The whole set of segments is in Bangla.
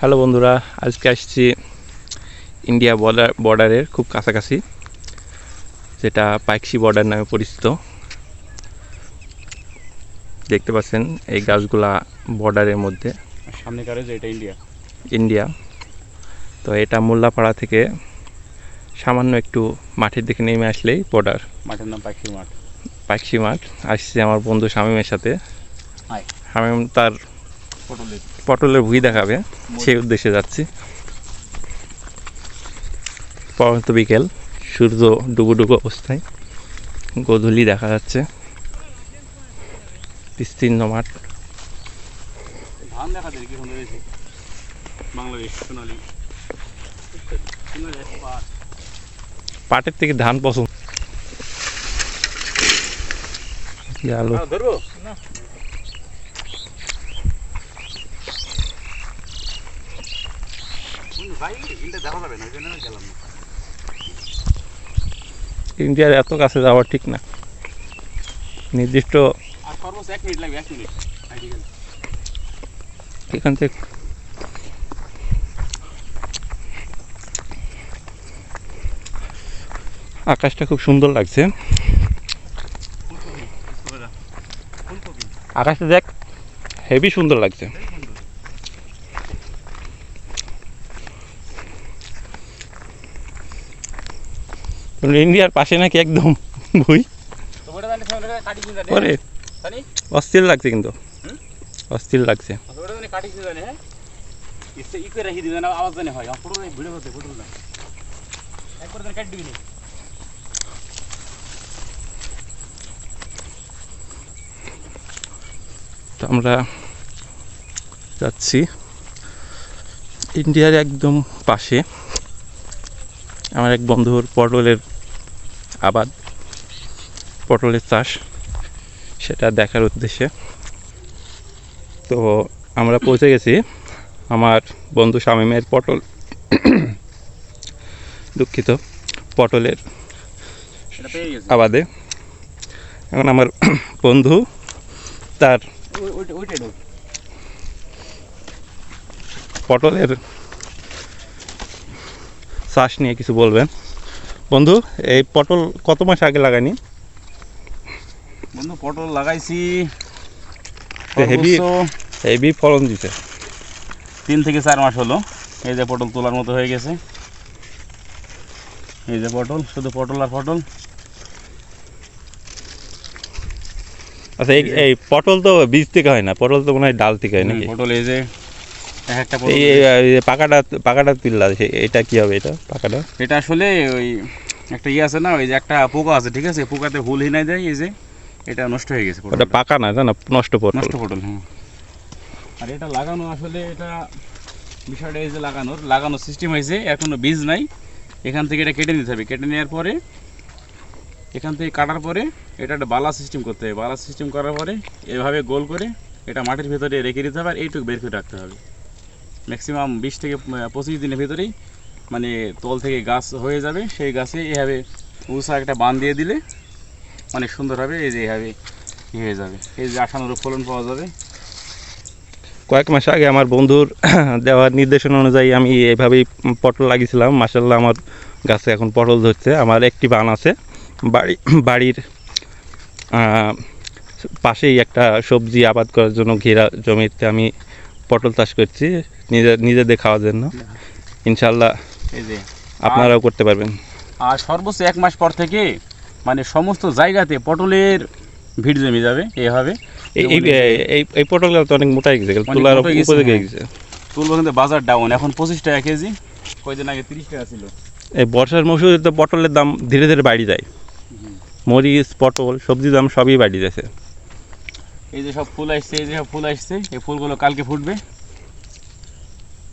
হ্যালো বন্ধুরা আজকে আসছি ইন্ডিয়া বর্ডার বর্ডারের খুব কাছাকাছি যেটা পাইকসি বর্ডার নামে পরিচিত। দেখতে পাচ্ছেন এই গাছগুলা বর্ডারের মধ্যে। সামনে কারে যে এটা ইন্ডিয়া? ইন্ডিয়া। তো এটা মোল্লাপাড়া থেকে সামান্য একটু মাঠের দিকে নেমে আসলেই বর্ডার। মাঠের নাম পাখি মাঠ। পাইকসি মাঠ। আসছি আমার বন্ধু শামীমের সাথে। শামীম তার পটলের। ভুই দেখাবে সেই উদ্দেশ্যে যাচ্ছি। পরন্ত বিকেল সূর্য ডুবো ডুবো অবস্থায় গোধূলি দেখা যাচ্ছে। বিস্তীর্ণ মাঠ। ধান দেখা যায় কি সুন্দর হয়েছে বাংলাদেশ সোনালি। সোনালি এক পাট। পাটের থেকে ধান পছন্দ। আলো? ধরবো? হুম, ভাই না ইন্ডিয়ার এত কাছে যাওয়া ঠিক না। নির্দিষ্ট এখান থেকে। আকাশটা খুব সুন্দর লাগছে। আকাশটা দেখ, হেভি সুন্দর লাগছে। ইন্ডিয়ার পাশে নাকি একদম ভুই? ওরে অস্থির লাগছে কিন্তু? অস্থির লাগছে। হ্যাঁ? আমরা যাচ্ছি। ইন্ডিয়ার একদম পাশে। আমার এক বন্ধুর পটলের আবাদ পটলের চাষ সেটা দেখার উদ্দেশ্যে। তো আমরা পৌঁছে গেছি আমার বন্ধু শামীমের পটল দুঃখিত পটলের আবাদে। এখন আমার বন্ধু তার পটলের চাষ নিয়ে কিছু বলবেন? বন্ধু এই পটল কত মাস আগে লাগানি বন্ধু পটল লাগাইছি সর্বোচ্চ হেভি ফলন দিতে তিন থেকে চার মাস হলো। এই যে পটল তোলার মতো হয়ে গেছে। এই যে পটল শুধু পটল আর পটল। আচ্ছা এই পটল তো বীজ থেকে হয় না? পটল তো মনে হয় ডাল থেকে হয় নাকি? পটল এই যে এই এই- পাকাটা পাকাটা এটা কি হবে এটা পাকাটা? এটা আসলে ওই একটা ইয়ে আছে না ওই যে একটা পোকা আছে ঠিক আছে? পোকাতে হুল হিনাই দেয় এই যে এটা নষ্ট হয়ে গেছে ওটা পাকা না জানো নষ্ট পটল। নষ্ট পটল হ্যাঁ। আর এটা লাগানো আসলে এটা বিষয়টা এই যে লাগানোর লাগানোর সিস্টেম হয়েছে এখনও বীজ নাই। এখান থেকে এটা কেটে নিতে হবে। কেটে নেওয়ার পরে এখান থেকে কাটার পরে এটা একটা বালা সিস্টেম করতে হবে। বালা সিস্টেম করার পরে এভাবে গোল করে এটা মাটির ভেতরে রেখে দিতে হবে আর এইটুকু বের করে রাখতে হবে। ম্যাক্সিমাম বিশ থেকে পঁচিশ দিনের ভেতরেই মানে তল থেকে গাছ হয়ে যাবে। সেই গাছে এভাবে উষা একটা বান দিয়ে দিলে অনেক সুন্দর হবে। এই যে এভাবে হয়ে যাবে। এই যে আশানুরূপ ফলন পাওয়া যাবে। কয়েক মাস আগে আমার বন্ধুর দেওয়ার নির্দেশনা অনুযায়ী আমি এভাবেই পটল লাগিয়েছিলাম। মাসাল্লাহ আমার গাছে এখন পটল ধরছে। আমার একটি বান আছে। বাড়ি, বাড়ির পাশেই একটা সবজি আবাদ করার জন্য ঘেরা জমিতে আমি পটল চাষ করছি। নিজের নিজেদের খাওয়ার জন্য। ইনশাল্লাহ আপনারাও করতে পারবেন। আর সর্বোচ্চ এক মাস পর থেকে মানে সমস্ত জায়গাতে পটলের ভিড় জমে যাবে এভাবে। এই পটলগুলো তো অনেক গেছে তোলার উপরে হ্যাঁ। গেছে তুলবো কিন্তু বাজার ডাউন এখন পঁচিশ টাকা কেজি কয়দিন আগে তিরিশ টাকা ছিল। এই বর্ষার মৌসুমে তো পটলের দাম ধীরে ধীরে বাড়ি যায়। মরিচ পটল সবজির দাম সবই বাড়ি যাচ্ছে। এই যে সব ফুল আসছে এই যে সব ফুল আসছে এই ফুলগুলো কালকে ফুটবে।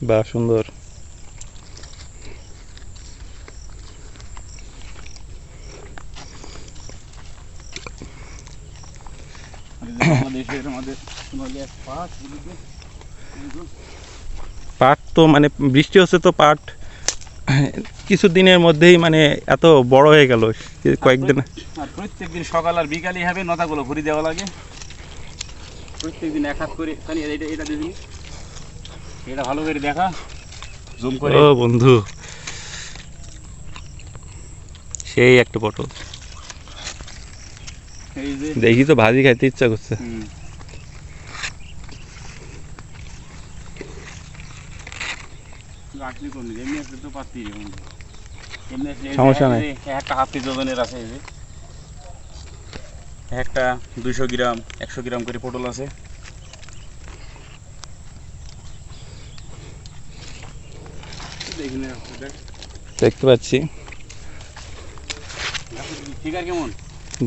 বা সুন্দর। পাট, তো মানে বৃষ্টি হচ্ছে তো পাট কিছু দিনের মধ্যেই মানে এত বড় হয়ে গেল। কয়েকদিন আর প্রত্যেক দিন সকাল আর বিকালে হবে নতাগুলো ঘুরি দেওয়া লাগে। প্রত্যেক দিন এক হাত করে এটা এটা দিবি। ভালো করে দেখা। জুম করে। ও বন্ধু। সেই একটা পটল। দেখি তো ভাজি খাইতে ইচ্ছা করছে। সমস্যা নাই। একটা হাফ কেজি ওজনের আছে যে। একটা দুইশো গ্রাম একশো গ্রাম করে পটল আছে দেখি না, দেখ। দেখতে পাচ্ছি।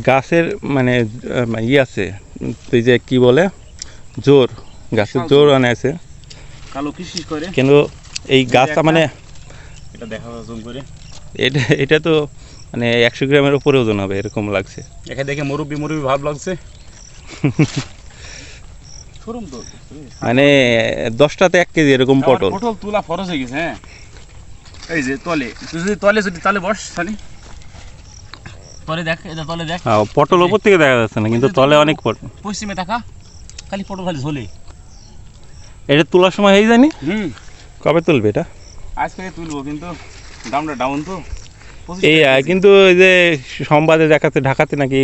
গাছের মানে ই আছে তুই যে কি বলে জোর গাছের জোর। অনেক আছে। কালো করে? কিন্তু এই গাছটা মানে এটা দেখা জুম করে। এটা এটা তো মানে একশো গ্রামের উপরে ওজন হবে এরকম লাগছে। একে দেখে মুরব্বি মুরব্বি ভাব লাগছে। মানে দশটাতে এক কেজি এরকম পটল। পটল তোলা ফরজ হয়ে গেছে হ্যাঁ। এই যে তলে তুই যদি তলে যদি তাহলে বস শালি তলে দেখ এটা তলে দেখ। হ্যাঁ, পটল ওপর থেকে দেখা যাচ্ছে না কিন্তু তলে অনেক পটল পশ্চিমে দেখা খালি পটল খালি ঝোলে। এটা তোলার সময় হয়ে যায়নি? হুম। কবে তুলবে এটা? আজকে তুলবো কিন্তু দামটা ডাউন তো। এই। কিন্তু এই যে সংবাদে দেখাচ্ছে ঢাকাতে নাকি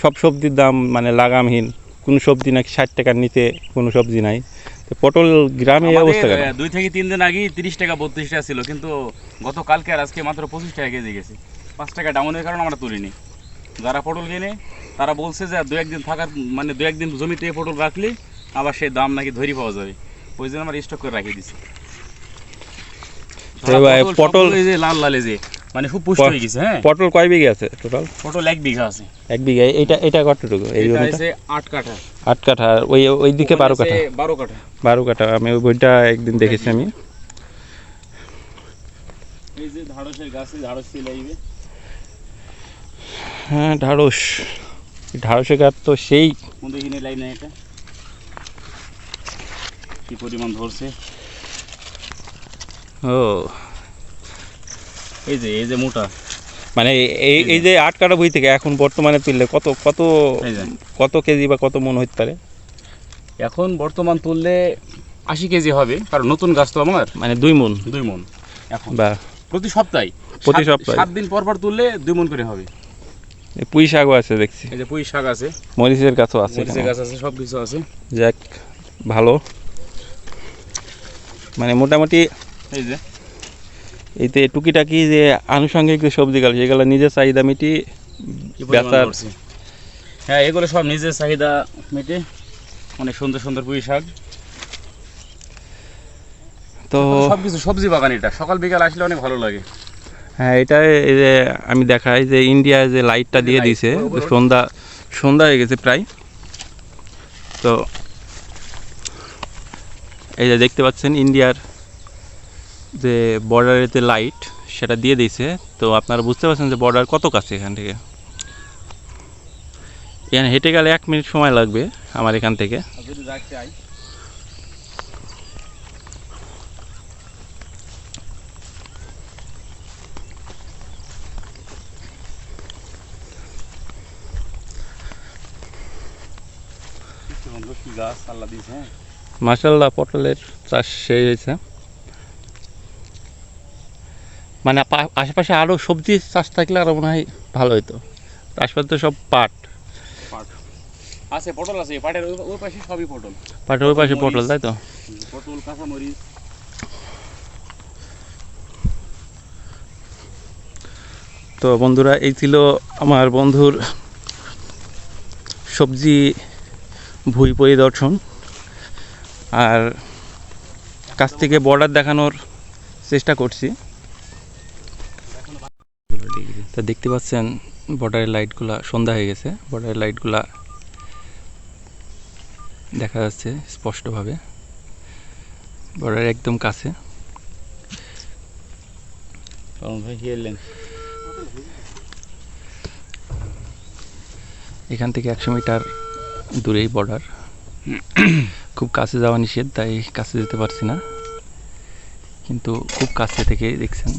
সব সবজির দাম মানে লাগামহীন। কোন সবজি নাকি ষাট টাকার নিচে কোনো সবজি নাই। পটল গ্রামে এই অবস্থা কেন? দুই থেকে তিন দিন আগে তিরিশ টাকা বত্রিশ টাকা ছিল কিন্তু গত কালকে আর আজকে মাত্র পঁচিশ টাকা কেজি গেছে। পাঁচ টাকা ডাউনের কারণে আমরা তুলিনি। যারা পটল কিনে তারা বলছে যে দু একদিন থাকার মানে দু একদিন জমিতে পটল রাখলে আবার সেই দাম নাকি ধরি পাওয়া যাবে। ওই জন্য আমরা স্টক করে রাখিয়ে দিছি। পটল- লাল লাল যে মানে খুব পুষ্ট হয়ে গেছে হ্যাঁ? পটল কয় বিঘে আছে টোটাল পটল এক বিঘা আছে। এক বিঘা এটা এটা কতটুকু এই জমিটা আছে আট কাঠা। আট কাঠা আর ওই ওই দিকে বারো কাঠা? বারো কাঠা। বারো কাঠা আমি ওই বইটা একদিন দেখেছি আমি। এই যে ঢাড়সের গাছে ঢাড়স লাইবে হ্যাঁ ঢাড়স। ঢাড়সের গাছ তো সেই। দেখিনি লাইন না এটা? কি পরিমাণ ধরছে? ও এই যে এই যে মোটা। মানে এই এই যে। আট কাঠা বই থেকে এখন বর্তমানে তুললে কত কত কত কেজি বা কত মন হতে পারে? এখন বর্তমান তুললে আশি কেজি হবে কারণ নতুন গাছ তো আমার। মানে দুই মন। দুই মন এখন। বা। প্রতি সপ্তাহে। প্রতি সপ্তাহে। সাত দিন পর পর তুললে দুই মন করে হবে। এই পুঁই শাকও আছে দেখছি। এই যে পুঁই শাক আছে। মরিচের গাছও আছে মরিচের গাছ আছে সব কিছু আছে। যাক ভালো। মানে মোটামুটি এই যে। এতে টুকিটাকি যে আনুষঙ্গিক যে সবজি গাল সেগুলো নিজের চাহিদা মিটি বেচার হ্যাঁ এগুলো সব নিজের চাহিদা মেটে অনেক সুন্দর সুন্দর পুঁই শাক। তো সব কিছু সবজি বাগান এটা সকাল বিকাল আসলে অনেক ভালো লাগে। হ্যাঁ এটা এই যে আমি দেখাই যে ইন্ডিয়া যে লাইটটা দিয়ে দিছে। সন্ধ্যা সন্ধ্যা হয়ে গেছে প্রায়। তো এই যে দেখতে পাচ্ছেন ইন্ডিয়ার যে বর্ডারেতে লাইট সেটা দিয়ে দিয়েছে। তো আপনারা বুঝতে পারছেন যে বর্ডার কত কাছে এখান থেকে? এখানে হেঁটে গেলে এক মিনিট সময় লাগবে আমার এখান থেকে। মাসাল্লাহ পটলের চাষ শেষ হয়েছে। মানে আশেপাশে আরও সবজি চাষ থাকলে আরও মনে হয় ভালো হতো আশেপাশে তো সব পাট। পাট। আছে পটল আছে পাটের ওই ওই পাশে সবই পটল। পাটের ওই পাশে পটল তাই তো? পটল কাঁচামরিচ। তো বন্ধুরা এই ছিল আমার বন্ধুর সবজি ভুই পরিদর্শন। আর কাছ থেকে বর্ডার দেখানোর চেষ্টা করছি। তা দেখতে পাচ্ছেন বর্ডারের লাইটগুলা সন্ধ্যা হয়ে গেছে। বর্ডারের লাইটগুলা দেখা যাচ্ছে স্পষ্টভাবে। বর্ডারের একদম কাছে। এখান থেকে একশো মিটার দূরেই বর্ডার খুব কাছে যাওয়া নিষেধ তাই কাছে যেতে পারছি না। কিন্তু খুব কাছে থেকেই দেখছেন।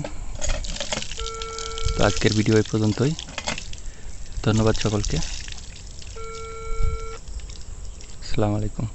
তো আজকের ভিডিও এই পর্যন্তই। ধন্যবাদ সকলকে। আসসালামু আলাইকুম।